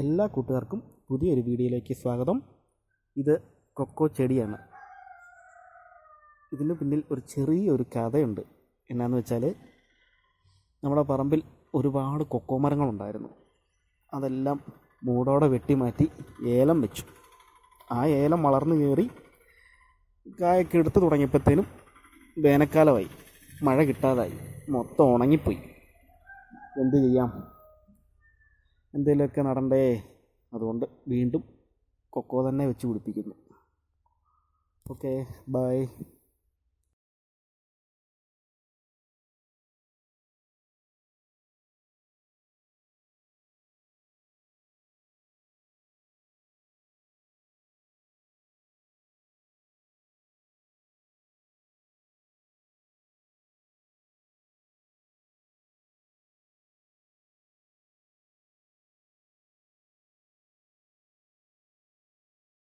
എല്ലാ കൂട്ടുകാർക്കും പുതിയൊരു വീഡിയോയിലേക്ക് സ്വാഗതം. ഇത് കൊക്കോ ചെടിയാണ്. ഇതിന് പിന്നിൽ ഒരു ചെറിയൊരു കഥയുണ്ട്. എന്നാന്ന് വെച്ചാൽ നമ്മുടെ പറമ്പിൽ ഒരുപാട് കൊക്കോ മരങ്ങളുണ്ടായിരുന്നു. അതെല്ലാം മൂടോടെ വെട്ടിമാറ്റി ഏലം വെച്ചു. ആ ഏലം വളർന്നു കയറി കായൊക്കെ എടുത്തു തുടങ്ങിയപ്പോഴത്തേനും വേനൽക്കാലമായി. മഴ കിട്ടാതായി. മൊത്തം ഉണങ്ങിപ്പോയി. എന്ത് ചെയ്യാം? എന്തെങ്കിലുമൊക്കെ നടണ്ടേ? അതുകൊണ്ട് വീണ്ടും കൊക്കോ തന്നെ വെച്ച് പിടിപ്പിക്കുന്നു. Okay bye